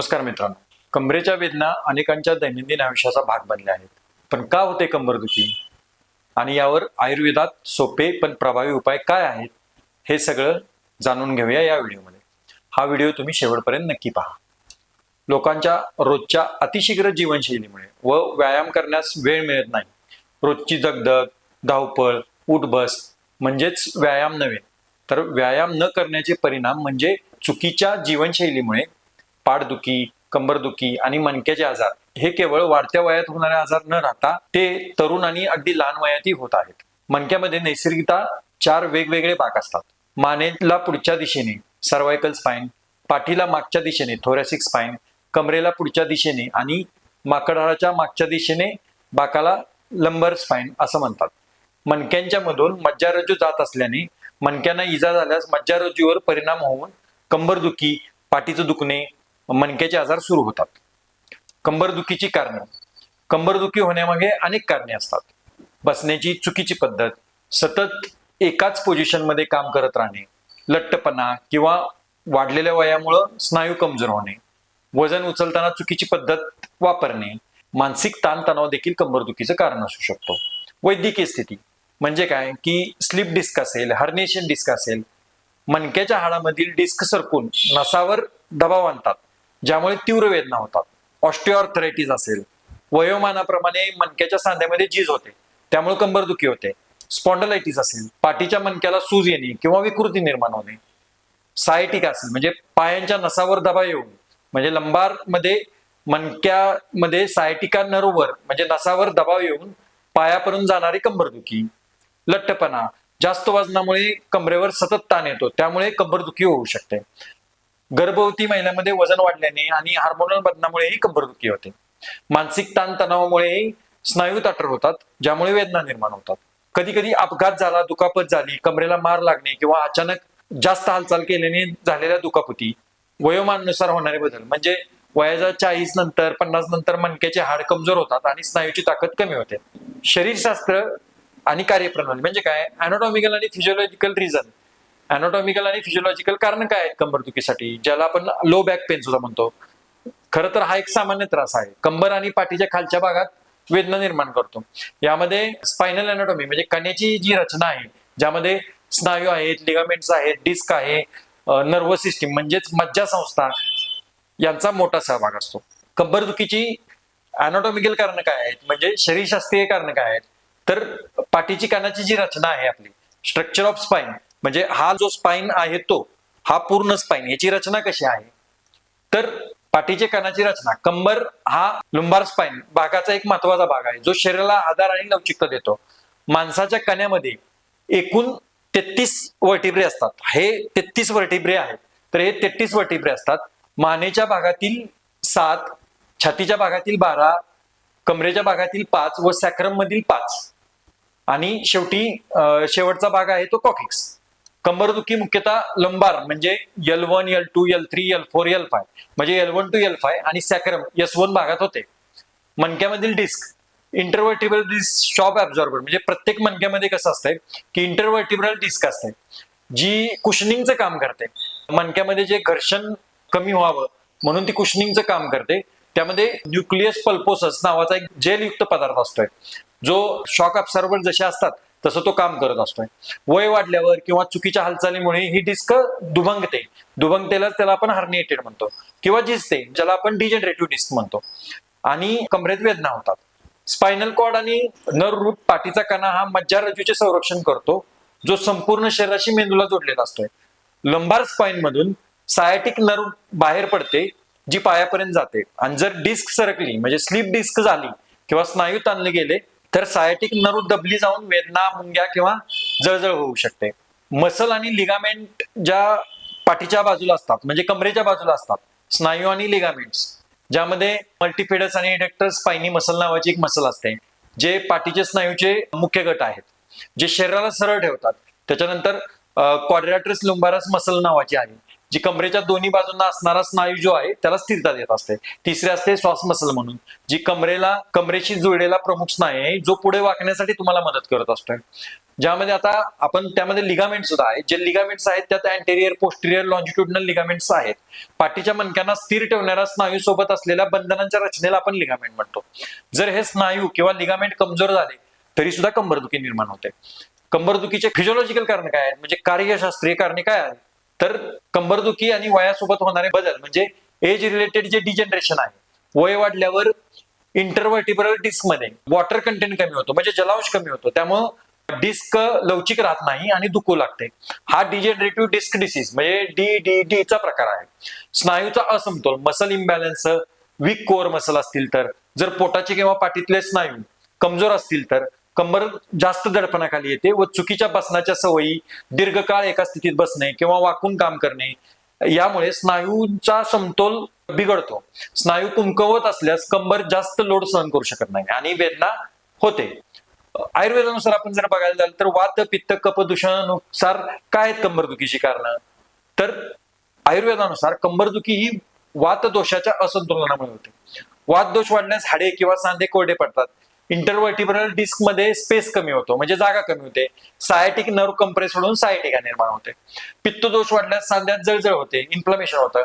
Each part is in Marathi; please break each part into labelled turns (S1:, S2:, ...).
S1: नमस्कार मित्रांनो. कमरेच्या वेदना अनेकांच्या दैनंदिन आयुष्याचा भाग बनल्या आहेत. पण का होते कंबरदुखी आणि यावर आयुर्वेदात सोपे पण प्रभावी उपाय काय आहेत हे सगळं जाणून घेऊया या व्हिडिओमध्ये. हा व्हिडिओ तुम्ही शेवटपर्यंत नक्की पहा. लोकांच्या रोजच्या अतिशीघ्र जीवनशैलीमुळे व व्यायाम करण्यास वेळ मिळत नाही. रोजची दगदग धावपळ उठबस म्हणजेच व्यायाम नव्हे तर व्यायाम न करण्याचे परिणाम म्हणजे चुकीच्या जीवनशैलीमुळे पाठदुखी कंबरदुखी आणि मणक्याचे आजार हे केवळ वाढत्या वयात होणारे आजार न राहता ते तरुण आणि अगदी लहान वयातही होत आहेत. मणक्यामध्ये नैसर्गिकता चार वेगवेगळे भाग असतात. मानेला पुढच्या दिशेने सर्वायकल स्पाईन पाठीला मागच्या दिशेने थोरॅसिक स्पाईन कमरेला पुढच्या दिशेने आणि माकडहाळाच्या मागच्या दिशेने बाकाला लंबर स्पाईन असं म्हणतात. मणक्यांच्या मधून मज्जारज्जू जात असल्याने मणक्यांना इजा झाल्यास मज्जारज्जूवर परिणाम होऊन कंबरदुखी पाठीचं दुखणे मणक्याचे आजार सुरू होतात. कंबरदुखीची कारणे. कंबरदुखी होण्यामागे अनेक कारणे असतात. बसण्याची चुकीची पद्धत सतत एकाच पोझिशनमध्ये काम करत राहणे लट्टपणा किंवा वाढलेल्या वयामुळं स्नायू कमजोर होणे वजन उचलताना चुकीची पद्धत वापरणे मानसिक ताणतणाव देखील कंबरदुखीचं कारण असू शकतो. वैद्यकीय स्थिती म्हणजे काय की स्लिप डिस्क असेल हर्नेशन डिस्क असेल मणक्याच्या हाडामधील डिस्क सरकून नसावर दबाव आणतात. ज्यामुळे तीव्र वेदना होतात. ऑस्टिओआर्थरायटिस असेल. वयोमानाप्रमाणे मणक्याच्या सांध्यामध्ये झीज होते. त्यामुळे कंबरदुखी होते. स्पॉन्डलायटिस असेल. पाठीच्या मणक्याला सूज येणे किंवा विकृती निर्माण होणे. सायटिक असेल म्हणजे पायांच्या नसावर दबाव येऊन म्हणजे लंबारमध्ये मणक्यामध्ये सायटिका नर्ववर म्हणजे नसावर दबाव येऊन पायापर्यंत जाणारी कंबरदुखी. लठ्ठपणा. जास्त वजनामुळे कमरेवर सतत ताण येतो. त्यामुळे कंबरदुखी होऊ शकते. गर्भवती महिलांमध्ये वजन वाढल्याने आणि हार्मोनल बदलामुळेही कंबरदुखी होते. मानसिक ताण तणावामुळेही स्नायू ताटर होतात ज्यामुळे वेदना निर्माण होतात. कधी कधी अपघात झाला दुखापत झाली कमरेला मार लागणे किंवा अचानक जास्त हालचाल केल्याने झालेल्या दुखापती वयोमानानुसार होणारे बदल. म्हणजे वयाच्या चाळीस नंतर पन्नास नंतर मणक्याचे हाड कमजोर होतात आणि स्नायूची ताकद कमी होते. शरीरशास्त्र आणि कार्यप्रणाली म्हणजे काय? अॅनाटॉमिकल आणि फिजिओलॉजिकल रिझन अॅनाटॉमिकल आणि फिजिओलॉजिकल कारण काय आहेत कंबरदुखीसाठी ज्याला आपण लो बॅक पेन सुद्धा म्हणतो. खर तर हा एक सामान्य त्रास आहे. कंबर आणि पाठीच्या खालच्या भागात वेदना निर्माण करतो. यामध्ये स्पायनल अॅनाटॉमी म्हणजे कण्याची जी रचना आहे ज्यामध्ये स्नायू आहेत लिगामेंट्स आहेत डिस्क आहे नर्वस सिस्टीम म्हणजेच मज्जा संस्था यांचा मोठा सहभाग असतो. कंबरदुखीची अॅनाटॉमिकल कारण काय आहेत म्हणजे शरीरशास्त्रीय कारण काय आहेत तर पाठीची कानाची जी रचना आहे आपली स्ट्रक्चर ऑफ स्पाईन म्हणजे हा जो स्पाईन आहे तो हा पूर्ण स्पाईन याची रचना कशी आहे? तर पाठीच्या कानाची रचना कंबर हा लुंबार स्पाईन भागाचा एक महत्त्वाचा भाग आहे जो शरीराला आधार आणि लवचिकता देतो. माणसाच्या कण्यामध्ये एकूण तेहतीस वर्टिब्रे असतात. हे तेहतीस वर्टिब्रे आहेत. तर हे तेहतीस वर्टिब्रे असतात. मानेच्या भागातील सात छातीच्या भागातील बारा कमरेच्या भागातील पाच व सॅक्रम मधील पाच. आणि शेवटी अं, शेवटचा भाग आहे तो कॉकिक्स कंबरदुखी मुख्यतः लंबार म्हणजे L one L two L three L four L five म्हणजे L one two L five आणि सॅक्रम एस वन भागात होते. मणक्यामधील disc intervertebral disc shock absorber म्हणजे प्रत्येक मणक्यामध्ये कसं असतंय? की इंटरवर्टिब्रल डिस्क असते जी कुशनिंगचं काम करते. मणक्यामध्ये जे घर्षण कमी व्हावं म्हणून ती कुशनिंगचं काम करते. त्यामध्ये न्यूक्लियस पल्पोसस नावाचा एक जेलयुक्त पदार्थ असतोय. जो शॉक अब्सॉर्बर जसे असतात तसं तो काम करत असतोय. वय वाढल्यावर किंवा चुकीच्या हालचालीमुळे ही डिस्क दुभंगते. दुभंगतेलाच त्याला आपण हार्निएटेड म्हणतो. किंवा जिजते ज्याला आपण डिजनरेटिव्ह डिस्क म्हणतो. आणि कमरेत वेदना होतात. स्पायनल कॉर्ड आणि नर रूट पाठीचा कणा हा मज्जारज्जूचे संरक्षण करतो. जो संपूर्ण शरीराशी मेंदूला जोडलेला असतोय. लंबार स्पाइन मधून सायटिक नर्व बाहेर पडते जी पायापर्यंत जाते. आणि जर डिस्क सरकली म्हणजे स्लीप डिस्क झाली किंवा स्नायू ताणले गेले तर सायटिक नरू दबली जाऊन वेदना मुंग्या किंवा जळजळ होऊ शकते. मसल आणि लिगामेंट ज्या पाठीच्या बाजूला असतात म्हणजे कमरेच्या बाजूला असतात स्नायू आणि लिगामेंट्स ज्यामध्ये मल्टीफेडस आणि इडक्टर स्पायनी मसल नावाची एक मसल असते जे पाठीचे स्नायूचे मुख्य गट आहेत जे शरीराला सरळ ठेवतात. त्याच्यानंतर क्वाड्रॅट्रिस लुंबारस मसल नावाची आहे. जी कमरेच्या दोन्ही बाजूंना असणारा स्नायू जो आहे त्याला स्थिरता देत असते. तिसरी असते श्वास मसल म्हणून. जी कमरेला कमरेशी जुळलेला प्रमुख स्नायू आहे जो पुढे वाकण्यासाठी तुम्हाला मदत करत असतोय. ज्यामध्ये आता आपण त्यामध्ये लिगामेंट सुद्धा आहेत जे लिगामेंट्स आहेत त्यात अँटेरियर पोस्टेरियर लॉन्जिट्युडनल लिगामेंट्स आहेत. पाठीच्या मणक्यांना स्थिर ठेवणाऱ्या स्नायू सोबत असलेल्या बंधनांच्या रचनेला आपण लिगामेंट म्हणतो. जर हे स्नायू किंवा लिगामेंट कमजोर झाले तरी सुद्धा कंबरदुखी निर्माण होते. कंबरदुखीचे फिजिओलॉजिकल कारण काय आहेत? म्हणजे कार्यशास्त्रीय कारणे काय आहेत? तर कंबरदुखी आणि वयासोबत होणारे बदल म्हणजे एज रिलेटेड जे डिजनरेशन आहे वय वाढल्यावर इंटरव्हर्टिब्रल डिस्कमध्ये वॉटर कंटेंट कमी होतो म्हणजे जलांश कमी होतो. त्यामुळं डिस्क लवचिक राहत नाही आणि दुखू लागते. हा डिजेनरेटिव्ह डिस्क डिसीज म्हणजे डी डी डी चा प्रकार आहे. स्नायूचा असमतोल muscle imbalance weak core muscle असतील तर. जर पोटाचे किंवा पाठीतले स्नायू कमजोर असतील तर कंबर जास्त दडपणाखाली येते व चुकीच्या बसण्याच्या सवयी दीर्घकाळ एका स्थितीत बसणे किंवा वाकून काम करणे यामुळे स्नायूंचा समतोल बिघडतो. स्नायू कुंकवत असल्यास कंबर जास्त लोड सहन करू शकत नाही आणि वेदना होते. आयुर्वेदानुसार आपण जर बघायला झालं तर वात पित्त कप दूषणानुसार काय आहेत कंबरदुखीची कारणं? तर आयुर्वेदानुसार कंबरदुखी ही वात दोषाच्या असंतुलनामुळे होते. वात दोष वाढण्यास हाडे किंवा सांधे कोरडे पडतात. इंटरव्हर्टिब्रल डिस्कमध्ये स्पेस कमी होतो. म्हणजे जागा कमी होते. सायटिक नर्व कंप्रेस होऊन सायटिका निर्माण होते. पित्त दोष वाढल्यास सांध्यात जळजळ होते. इन्फ्लमेशन होतं.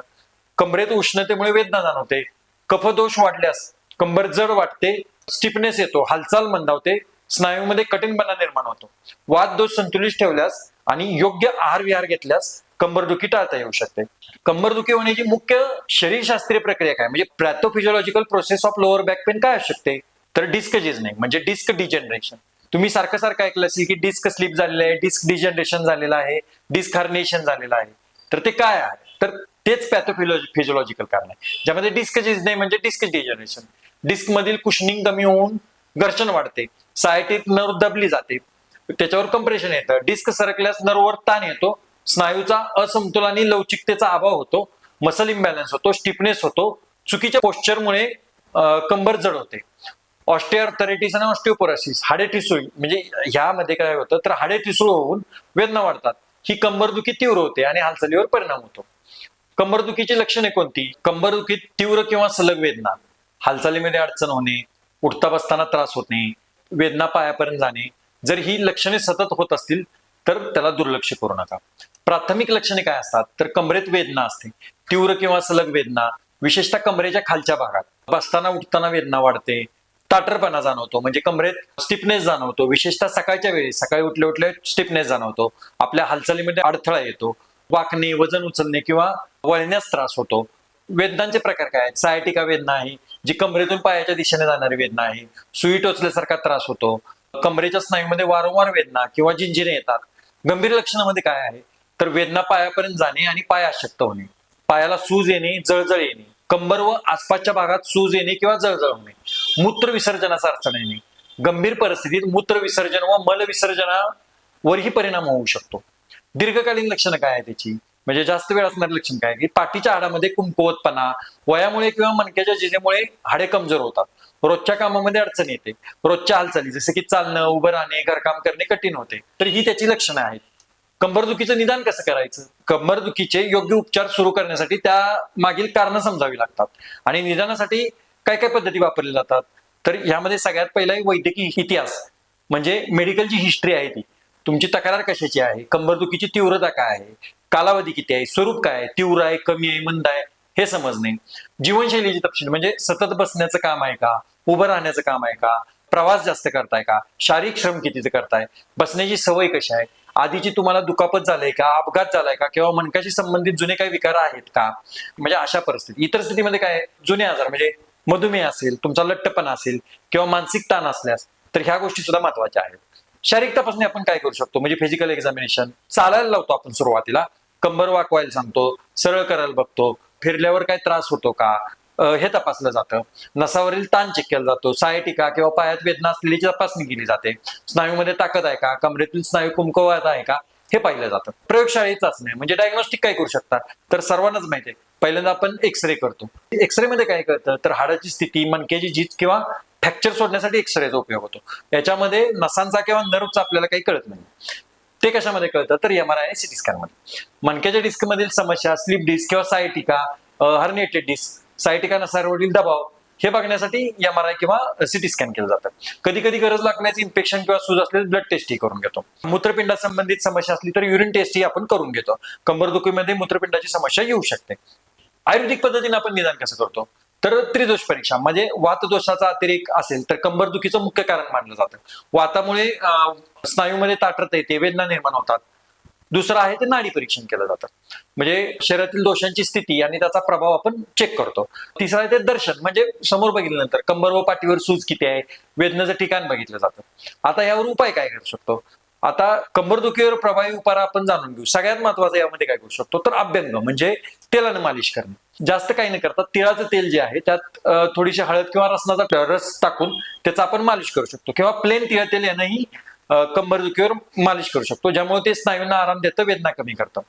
S1: कमरेत उष्णतेमुळे वेदना जाणवते. कफदोष वाढल्यास कंबर जड वाटते. स्टिफनेस येतो. हालचाल मंदावते. स्नायूमध्ये कठीणपणा निर्माण होतो. वाद दोष संतुलित ठेवल्यास आणि योग्य आहार विहार घेतल्यास कंबरदुखी टाळता येऊ शकते. कंबरदुखी होण्याची मुख्य शरीरशास्त्रीय प्रक्रिया काय? म्हणजे pathophysiological process of lower back pain काय असू शकते? तर डिस्क जिजनिंग म्हणजे डिस्क डिजनरेशन. तुम्ही सारखं सारखं ऐकलं असेल की डिस्क स्लिप झालेलं आहे डिस्क डिजनरेशन झालेलं आहे डिस्क हर्नेशन झालेलं आहे. तर ते काय आहे? तर तेच पॅथोफिलॉजी फिजिओलॉजिकल कारण आहे. ज्यामध्ये डिस्क जिजनिंग म्हणजे डिस्क डिजनरेशन. डिस्क मधील कुशनिंग कमी होऊन घर्षण वाढते. सायटीत नर्व दबली जाते. त्याच्यावर कंप्रेशन येतं. डिस्क सरकल्यास नर्ववर ताण येतो. स्नायूचा असमतोल आणि लवचिकतेचा अभाव होतो. मसल इम्बॅलन्स होतो. स्टिफनेस होतो. चुकीच्या पोश्चरमुळे कंबर जड होते. ऑस्टिओर्थरायटिस आणि ऑस्टिओपोरोसिस हाडे ठिसूळ म्हणजे ह्यामध्ये काय होतं तर हाडे ठिसूळ होऊन वेदना वाढतात. ही कंबरदुखी तीव्र होते आणि हालचालीवर परिणाम होतो. कंबरदुखीची लक्षणे कोणती? कंबरदुखीत तीव्र किंवा सलग वेदना. हालचालीमध्ये अडचण होणे उठता बसताना त्रास होणे वेदना पायापर्यंत जाणे. जर ही लक्षणे सतत होत असतील तर त्याला दुर्लक्ष करू नका. प्राथमिक लक्षणे काय असतात? तर कमरेत वेदना असते. तीव्र किंवा सलग वेदना विशेषतः कमरेच्या खालच्या भागात. बसताना उठताना वेदना वाढते. ताटरपणा जाणवतो म्हणजे कमरेत स्टिफनेस जाणवतो. विशेषतः सकाळच्या वेळी सकाळी उठले उठले स्टिफनेस जाणवतो. आपल्या हालचालीमध्ये अडथळा येतो. वाकणे वजन उचलणे किंवा वळण्यास त्रास होतो. वेदनांचे प्रकार काय आहेत? सायटिका वेदना आहे जी कमरेतून पायाच्या दिशेने जाणारी वेदना आहे. सुई टोचल्यासारखा त्रास होतो. कमरेच्या स्नायूमध्ये वारंवार वेदना किंवा जिंजिरे येतात. गंभीर लक्षणामध्ये काय आहे? तर वेदना पायापर्यंत जाणे आणि पाय अशक्त होणे. पायाला सूज येणे जळजळ येणे. कंबर व आसपासच्या भागात सूज येणे किंवा जळजळ होणे. मूत्र विसर्जनाचा अडचण येणे गंभीर परिस्थितीत मूत्र विसर्जन व मल विसर्जनावरही परिणाम होऊ शकतो. दीर्घकालीन लक्षणं काय आहे त्याची म्हणजे जास्त वेळ असणारे लक्षण काय की पाठीच्या हाडामध्ये कुंकवतपणा वयामुळे किंवा मणक्याच्या जिजेमुळे हाडे कमजोर होतात. रोजच्या कामामध्ये अडचण येते. रोजच्या हालचाली जसं की चालणं उभं राहणे घरकाम करणे कठीण होते. तर ही त्याची लक्षणं आहेत. कंबरदुखीचं निदान कसं करायचं? कंबरदुखीचे योग्य उपचार सुरू करण्यासाठी त्या मागील कारणं समजावी लागतात. आणि निदानासाठी काय काय पद्धती वापरल्या जातात? तर यामध्ये सगळ्यात पहिला वैद्यकीय इतिहास म्हणजे मेडिकलची हिस्ट्री आहे ती. तुमची तक्रार कशाची आहे? कंबरदुखीची तीव्रता काय आहे? कालावधी किती आहे? स्वरूप काय आहे? तीव्र आहे कमी आहे मंद आहे? हे समजणे. जीवनशैलीची तपशील म्हणजे सतत बसण्याचं काम आहे का? उभं राहण्याचं काम आहे का? प्रवास जास्त करताय का? शारीरिक श्रम कितीचं करताय? बसण्याची सवय कशी आहे? आधीची तुम्हाला दुखापत झालाय का? अपघात झालाय का? किंवा मनकाशी संबंधित जुने काही विकार आहेत का? म्हणजे अशा परिस्थिती. इतर स्थितीमध्ये काय जुने आजार म्हणजे मधुमेह असेल तुमचा लठ्ठपणा असेल किंवा मानसिक ताण असल्यास तर ह्या गोष्टी सुद्धा महत्त्वाच्या आहेत. शारीरिक तपासणी आपण काय करू शकतो? म्हणजे फिजिकल एक्झामिनेशन चालायला लावतो आपण सुरुवातीला. कंबर वाकवायला सांगतो सरळ करायला बघतो. फिरल्यावर काय त्रास होतो का? हे तपासलं जातं. नसावरील ताण चेक केला जातो. सायटिका किंवा पायात वेदना असलेली तपासणी केली जाते. स्नायूमध्ये ताकद आहे का? कमरेतील स्नायू कुमकवत आहे का? हे पाहिलं जातं. प्रयोगशाळेत चाचणी म्हणजे डायग्नोस्टिक काय करू शकतात तर सर्वांनाच माहिती आहे. पहिल्यांदा आपण एक्सरे करतो. एक्सरे मध्ये काय करतं? तर हाडाची स्थिती मणक्याची झीज किंवा फ्रॅक्चर सोडण्यासाठी एक्सरेचा उपयोग होतो. याच्यामध्ये नसांचा किंवा नर्वचा आपल्याला काही कळत नाही. ते कशामध्ये कळतं? तर एम आर आय सिटी स्कॅनमध्ये. मनक्याच्या डिस्क मधील समस्या स्लिप डिस्क किंवा सायटिका हर्निएटेड डिस्क सायटिका नसावरील दबाव हे बघण्यासाठी एम आर आय किंवा सिटी स्कॅन केलं जातं. कधी कधी गरज लागण्याची इन्फेक्शन किंवा सूज असलेली ब्लड टेस्टही करून घेतो. मूत्रपिंडा संबंधित समस्या असली तर युरिन टेस्टही आपण करून घेतो. कंबरदुखीमध्ये मूत्रपिंडाची समस्या येऊ शकते. आयुर्वेदिक पद्धतीने आपण निदान कसं करतो? तर त्रिदोष परीक्षा म्हणजे वातदोषाचा अतिरेक असेल तर कंबरदुखीचं मुख्य कारण मानलं जातं. वातामुळे स्नायूमध्ये ताटरता येते वेदना निर्माण होतात. दुसरं आहे ते नाडी परीक्षण केलं जातं. म्हणजे शरीरातील दोषांची स्थिती आणि त्याचा प्रभाव आपण चेक करतो. तिसरं आहे ते दर्शन म्हणजे समोर बघितल्यानंतर कंबर व पाठीवर सूज किती आहे वेदनाचं ठिकाण बघितलं जातं. आता यावर उपाय काय करू शकतो? आता कंबरदुखीवर प्रभावी उपाय आपण जाणून घेऊ. सगळ्यात महत्वाचं यामध्ये काय करू शकतो? तर अभ्यंग म्हणजे तेलाने मालिश करणे. जास्त काही न करता तिळाचं तेल जे आहे त्यात थोडीशी हळद किंवा रसनाचा रस टाकून त्याचा आपण मालिश करू शकतो. किंवा प्लेन तिळ तेल यानंही कंबरदुखीवर मालिश करू शकतो ज्यामुळे ते स्नायूंना आराम देतं वेदना कमी करतं.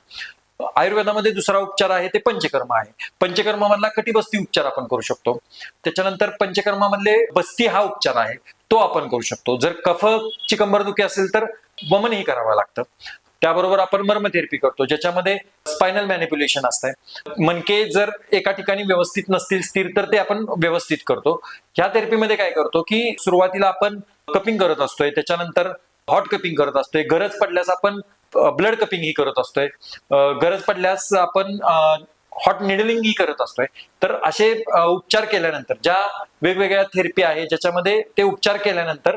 S1: आयुर्वेदामध्ये दुसरा उपचार आहे ते पंचकर्म आहे. पंचकर्मामधला कटिबस्ती उपचार आपण करू शकतो. त्याच्यानंतर पंचकर्मामधले बस्ती हा उपचार आहे तो आपण करू शकतो. जर कफची कंबरदुखी असेल तर वमनही करावं लागतं. त्याबरोबर आपण मर्म थेरपी करतो ज्याच्यामध्ये स्पायनल मॅनिप्युलेशन असतंय. मनके जर एका ठिकाणी व्यवस्थित नसतील स्थिर तर ते आपण व्यवस्थित करतो. ह्या थेरपीमध्ये काय करतो की सुरुवातीला आपण कपिंग करत असतोय त्याच्यानंतर हॉट कपिंग करत असतोय. गरज पडल्यास आपण ब्लड कपिंग ही करत असतोय. गरज पडल्यास आपण हॉट निडलिंग ही करत असतोय. तर असे उपचार केल्यानंतर ज्या वेगवेगळ्या थेरपी आहे ज्याच्यामध्ये ते उपचार केल्यानंतर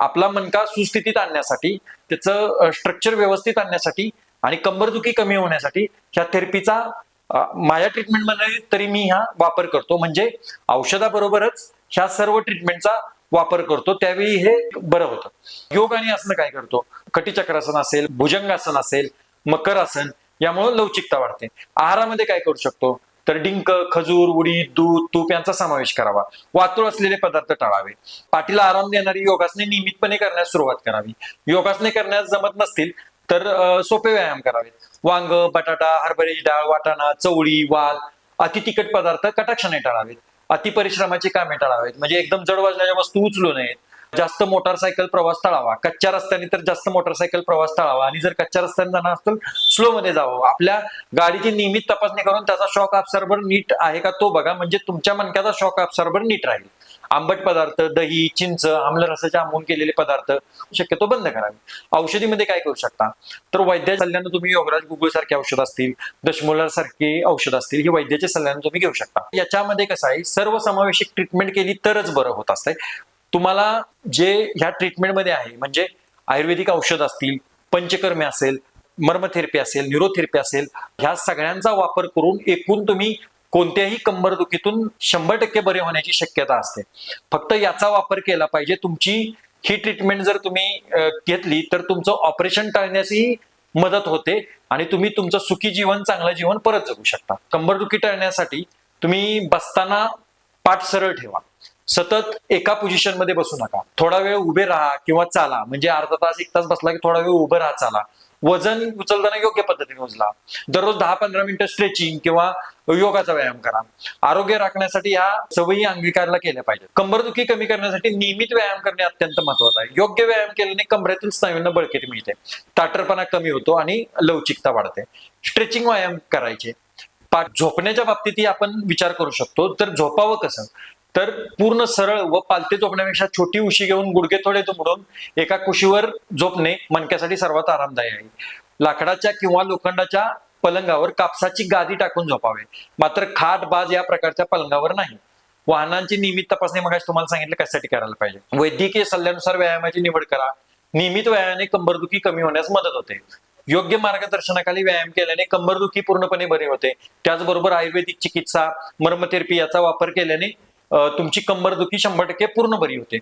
S1: आपला मनका सुस्थितीत आणण्यासाठी त्याचं स्ट्रक्चर व्यवस्थित आणण्यासाठी आणि कंबरदुखी कमी होण्यासाठी ह्या थेरपीचा माझ्या ट्रीटमेंटमध्ये तरी मी ह्या वापर करतो. म्हणजे औषधाबरोबरच ह्या सर्व ट्रीटमेंटचा वापर करतो. त्यावेळी हे बरं होतं. योग आणि आसनं काय करतो? कटीचक्रासन असेल भुजंगासन असेल मकर आसन यामुळे लवचिकता वाढते. आहारामध्ये काय करू शकतो? तर डिंक खजूर उडीद दूध तूप यांचा समावेश करावा. वातुळ असलेले पदार्थ टाळावे. पाठीला आराम देणारी योगासने नियमितपणे करण्यास सुरुवात करावी. योगासने करण्यास जमत नसतील तर सोपे व्यायाम करावेत. वांग बटाटा हरभऱ्याची डाळ वाटाणा चवळी वाल अति तिखट पदार्थ कटाक्षाने टाळावेत. अति परिश्रमाची कामे टाळावेत. म्हणजे एकदम जड वाजण्याच्या वस्तू उचलू नयेत. जास्त मोटारसायकल प्रवास टाळावा. कच्च्या रस्त्याने तर जास्त मोटारसायकल प्रवास टाळावा. आणि जर कच्च्या रस्त्याने जाणार असेल स्लो मध्ये जावं. आपल्या गाडीची नियमित तपासणी करून त्याचा शॉक अब्सर्बर नीट आहे का तो बघा. म्हणजे तुमच्या मनक्याचा शॉक अब्सर्बर नीट राहील. आंबट पदार्थ दही चिंच आम्लरसाचे आंबून केलेले पदार्थ शक्यतो बंद करावे. औषधीमध्ये काय करू शकता? तर वैद्य सल्ल्यानं तुम्ही योगराज गुगुळ सारखे औषध असतील दशमोलर सारखे औषध असतील हे वैद्याच्या सल्ल्यानं तुम्ही घेऊ शकता. याच्यामध्ये कसं आहे सर्वसमावेशक ट्रीटमेंट केली तरच बरं होत असतंय. तुम्हाला जे ह्या ट्रीटमेंटमध्ये आहे म्हणजे आयुर्वेदिक औषध असतील पंचकर्मे असेल मर्मथेरपी असेल न्यूरोथेरपी असेल ह्या सगळ्यांचा वापर करून एकूण तुम्ही कोणत्याही कंबरदुखीतून शंभर टक्के बरे होण्याची शक्यता असते. फक्त याचा वापर केला पाहिजे तुमची ही ट्रीटमेंट जर तुम्ही घेतली तर तुमचं ऑपरेशन टाळण्यासही मदत होते आणि तुम्ही तुमचं सुखी जीवन चांगलं जीवन परत जगू शकता. कंबरदुखी टाळण्यासाठी तुम्ही बसताना पाठ सरळ ठेवा. सतत एका पोझिशनमध्ये बसू नका. थोडा वेळ उभे राहा किंवा चाला. म्हणजे अर्धा तास एक तास बसला की थोडा वेळ उभं राहा चाला. वजन उचलताना योग्य पद्धतीने उचला दररोज दहा पंधरा मिनिटं स्ट्रेचिंग किंवा योगाचा व्यायाम करा. आरोग्य राखण्यासाठी या सवयी अंगीकारला केल्या पाहिजे कंबरदुखी कमी करण्यासाठी नियमित व्यायाम करणे अत्यंत महत्वाचं आहे. योग्य व्यायाम केल्याने कंबरेतील स्नायूंना बळकटी मिळते. ताटरपणा कमी होतो आणि लवचिकता वाढते. स्ट्रेचिंग व्यायाम करायचे. झोपण्याच्या बाबतीतही आपण विचार करू शकतो. तर झोपावं कसं? तर पूर्ण सरळ व पालते झोपण्यापेक्षा छोटी उशी घेऊन गुडघे थोडे दुमडून एका कुशीवर झोपणे मणक्यासाठी सर्वात आरामदायी आहे. लाकडाच्या किंवा लोखंडाच्या पलंगावर कापसाची गादी टाकून झोपावे. मात्र खाट बाज या प्रकारच्या पलंगावर नाही. वाहनांची नियमित तपासणी मग तुम्हाला सांगितलं कशासाठी करायला पाहिजे. वैद्यकीय सल्ल्यानुसार व्यायामाची निवड करा. नियमित व्यायामाने कंबरदुखी कमी होण्यास मदत होते. योग्य मार्गदर्शनाखाली व्यायाम केल्याने कंबरदुखी पूर्णपणे बरे होते. त्याचबरोबर आयुर्वेदिक चिकित्सा मर्मथेरपी याचा वापर केल्याने तुमची कंबरदुखी शंभर टक्के पूर्ण बरी होते.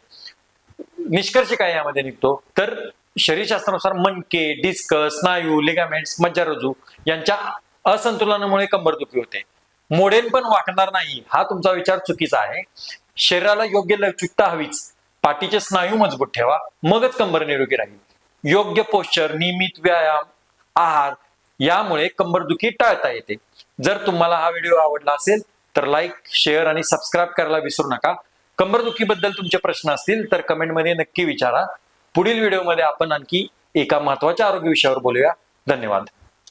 S1: निष्कर्ष काय यामध्ये निघतो? तर शरीरशास्त्रानुसार मनके डिस्क स्नायू लिगामेंट्स मज्जारजू यांच्या असंतुलनामुळे कंबरदुखी होते. मोडेन पण वाकणार नाही हा तुमचा विचार चुकीचा आहे. शरीराला योग्य लवचिकता हवीच. पाठीचे स्नायू मजबूत ठेवा मगच कंबर निरोगी राहील. योग्य पोश्चर नियमित व्यायाम आहार यामुळे कंबरदुखी टाळता येते. जर तुम्हाला हा व्हिडिओ आवडला असेल तर लाईक शेअर आणि सबस्क्राईब करायला विसरू नका. कंबरदुखीबद्दल तुमचे प्रश्न असतील तर कमेंटमध्ये नक्की विचारा. पुढील व्हिडिओमध्ये आपण आणखी एका महत्त्वाच्या आरोग्य विषयावर बोलूया. धन्यवाद.